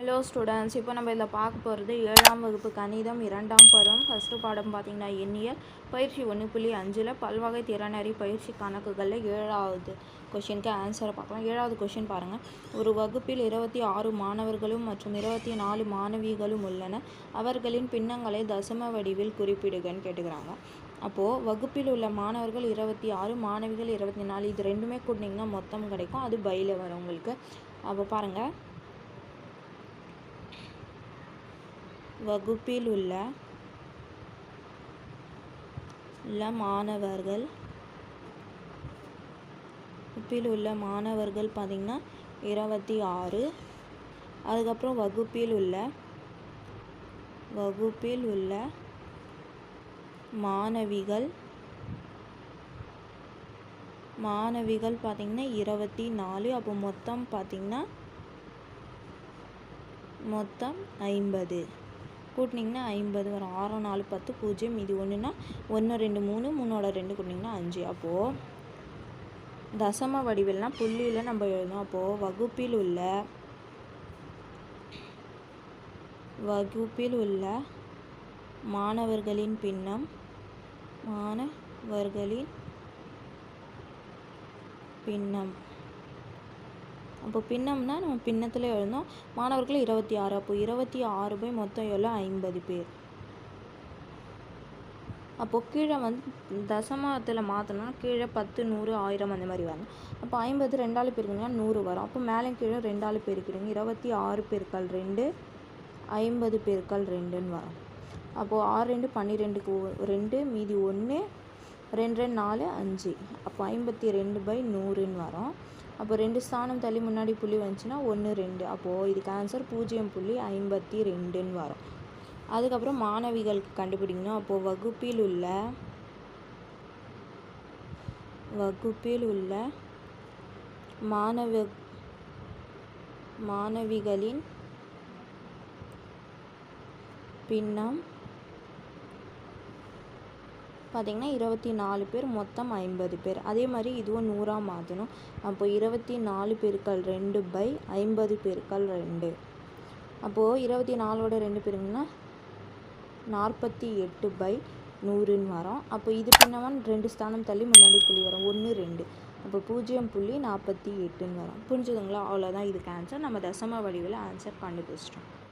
Hello students இப்போ நம்ம இதில் பார்க்க போகிறது ஏழாம் வகுப்பு கணிதம் இரண்டாம் பருவம் ஃபஸ்ட்டு பாடம் பார்த்தீங்கன்னா எண்ணியல் பயிற்சி ஒன்று புள்ளி அஞ்சில் பல்வகை திறனறி பயிற்சி கணக்குகளில் ஏழாவது கொஷினுக்கு ஆன்சரை பார்க்கலாம். ஏழாவது கொஷின் பாருங்கள் ஒரு வகுப்பில் இருபத்தி ஆறு மாணவர்களும் மற்றும் இருபத்தி நாலு மாணவிகளும் உள்ளன. அவர்களின் பின்னங்களை தசம வடிவில் குறிப்பிடுகன்னு கேட்டுக்கிறாங்க. அப்போது வகுப்பில் உள்ள மாணவர்கள் இருபத்தி ஆறு மாணவிகள் இருபத்தி நாலு இது ரெண்டுமே கூட்டினீங்கன்னா மொத்தம் கிடைக்கும். அது பையில் வரும் உங்களுக்கு. அப்போ பாருங்கள் வகுப்பில் உள்ள உள்ள மாணவர்கள் வகுப்பில் உள்ள மாணவர்கள் பார்த்திங்கன்னா இருபத்தி ஆறு. அதுக்கப்புறம் வகுப்பில் உள்ள வகுப்பில் உள்ள மாணவிகள் மாணவிகள் பார்த்திங்கன்னா இருபத்தி நாலு. அப்போ மொத்தம் பார்த்திங்கன்னா மொத்தம் ஐம்பது. கூட்டினீங்கன்னா ஐம்பது வரும் ஆறு நாலு பத்து பூஜ்ஜியம் இது ஒன்றுனா ஒன்று ரெண்டு மூணு மூணோட ரெண்டு கூட்டினீங்கன்னா அஞ்சு. அப்போது தசம வடிவில்னால் புள்ளியில் நம்ம எழுதணும் அப்போது வகுப்பில் உள்ள வகுப்பில் உள்ள மாணவர்களின் பின்னம் மாணவர்களின் பின்னம் அப்போ பின்னம்னா நம்ம பின்னத்தில் எழுதணும் மாணவர்கள் இருபத்தி ஆறு அப்போ இருபத்தி ஆறு போய் மொத்தம் எவ்வளோ? ஐம்பது பேர். அப்போது கீழே வந்து தசமத்தில் மாற்றணும்னா கீழே பத்து நூறு ஆயிரம் அந்த மாதிரி வரணும் அப்போ ஐம்பது ரெண்டாள் பேருக்குன்னா நூறு வரும். அப்போ மேலே கீழே ரெண்டாள் பெருக்கிடுங்க இருபத்தி ஆறு பெருக்கள் ரெண்டு ஐம்பது பெருக்கள் ரெண்டுன்னு வரும். அப்போது ஆறு ரெண்டு பன்னிரெண்டுக்கு ரெண்டு மீதி ஒன்று ரெண்டு ரெண்டு நாலு அஞ்சு. அப்போ ஐம்பத்தி ரெண்டு பை நூறுன்னு வரும். அப்போ ரெண்டு ஸ்தானம் தள்ளி முன்னாடி புள்ளி வந்துச்சுன்னா ஒன்று ரெண்டு. அப்போது இதுக்கு ஆன்சர் பூஜ்ஜியம் புள்ளி ஐம்பத்தி ரெண்டுன்னு வரும். அதுக்கப்புறம் மாணவிகளுக்கு கண்டுபிடிக்கணும். அப்போது வகுப்பில் உள்ள வகுப்பில் உள்ள மாணவ மாணவிகளின் பின்னம் பார்த்திங்கன்னா இருபத்தி நாலு பேர் மொத்தம் ஐம்பது பேர். அதே மாதிரி இதுவும் நூறாக மாற்றணும் அப்போ இருபத்தி நாலு பெருக்கள் ரெண்டு பை ஐம்பது பெருக்கள் ரெண்டு. அப்போது இருபத்தி நாலோட ரெண்டு பேருங்கன்னா நாற்பத்தி எட்டு பை நூறுன்னு வரும். அப்போ இது பின்னவன் ரெண்டு ஸ்தானம் தள்ளி முன்னாடி புள்ளி வரும். ஒன்று ரெண்டு. அப்போ பூஜ்ஜியம் புள்ளி நாற்பத்தி எட்டுன்னு வரும். புரிஞ்சுதுங்களா? அவ்வளோதான் இதுக்கு ஆன்சர் நம்ம தசம வடிவில் ஆன்சர் கண்டுபிடிச்சிட்டோம்.